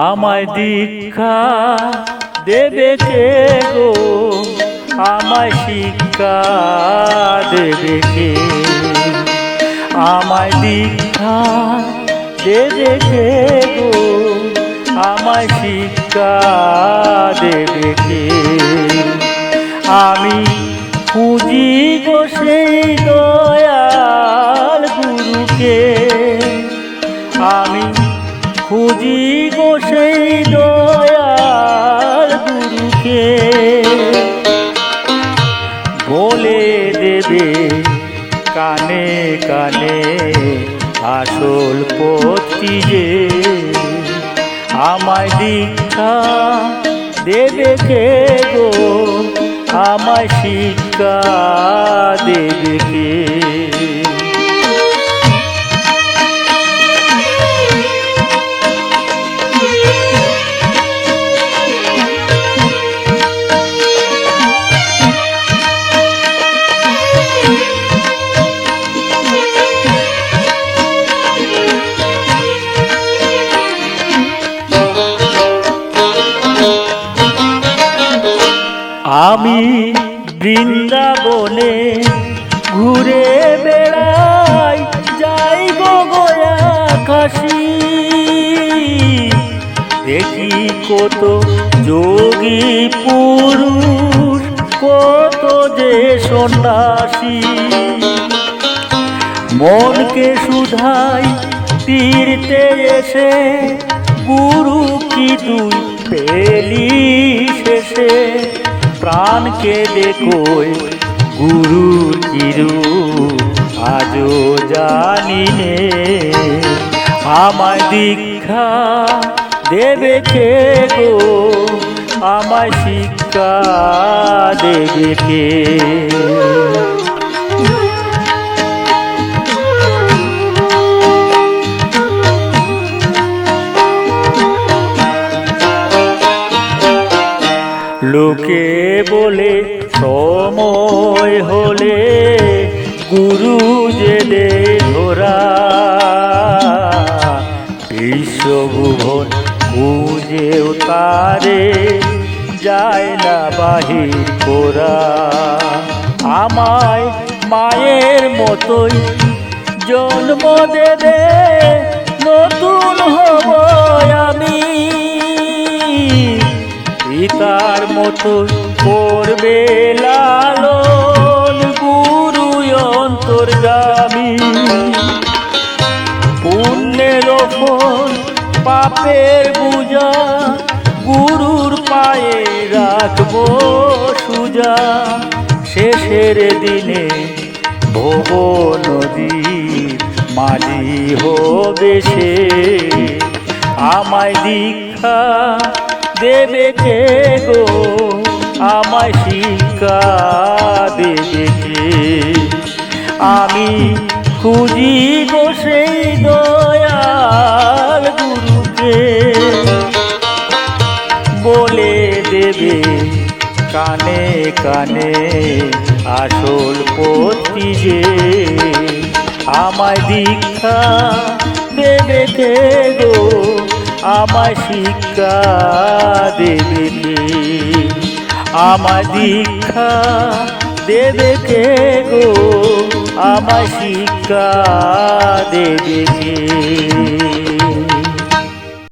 আমায় দীক্ষা দেবে কে গো, আমায় শিক্ষা দেবে কে আমায় দীক্ষা দেবে কে গো, আমায় শিক্ষা দেবে কে আমি খুঁজি গো সেই দয়াল দেবে কানে কানে আসল পতি যে আমায় দীক্ষা দেবে কে গো? আমায় শিক্ষা দেবে কে? আমি বৃন্দাবনে ঘুরে বেড়াই যাই গয়া কাশি দেখি কত যোগী পুরুষ, কত যে সন্ন্যাসী। মনকে শুধাই তীর্থে এসে, গুরু কি তুই পেলি শেষে? প্রাণকে দেখোই গুরু চিরু আজও জানি নে। আমার দীক্ষা দেবে কে গো? আমার শিক্ষা দেবে কে? লোকে বলে, সময় হলে গুরু জেলে ধরা। বিশ্বভুবন বুঝেও তারে যায় না বাহির করা আমায় মায়ের মতোই জন্ম দেবে নতুন হব আমি। মতো করবে লালন গুরু অন্তর্গামী পুণ্যের ওপর পাপের বুঝা গুরুর পায়ে রাখব সুজা। শেষের দিনে ভব নদীর মাঝি হবে সে। আমায় দীক্ষা দেবে কে গো? আমি খুঁজি সেই দয়াল গুরুকে। বলে দেবে কানে কানে আসল পথটি যে। আমায় দীক্ষা দেবে কে গো? আমায় শিক্ষা দেবে আমায় দীক্ষা দেবে কে গো? আমায় শিক্ষা দেবে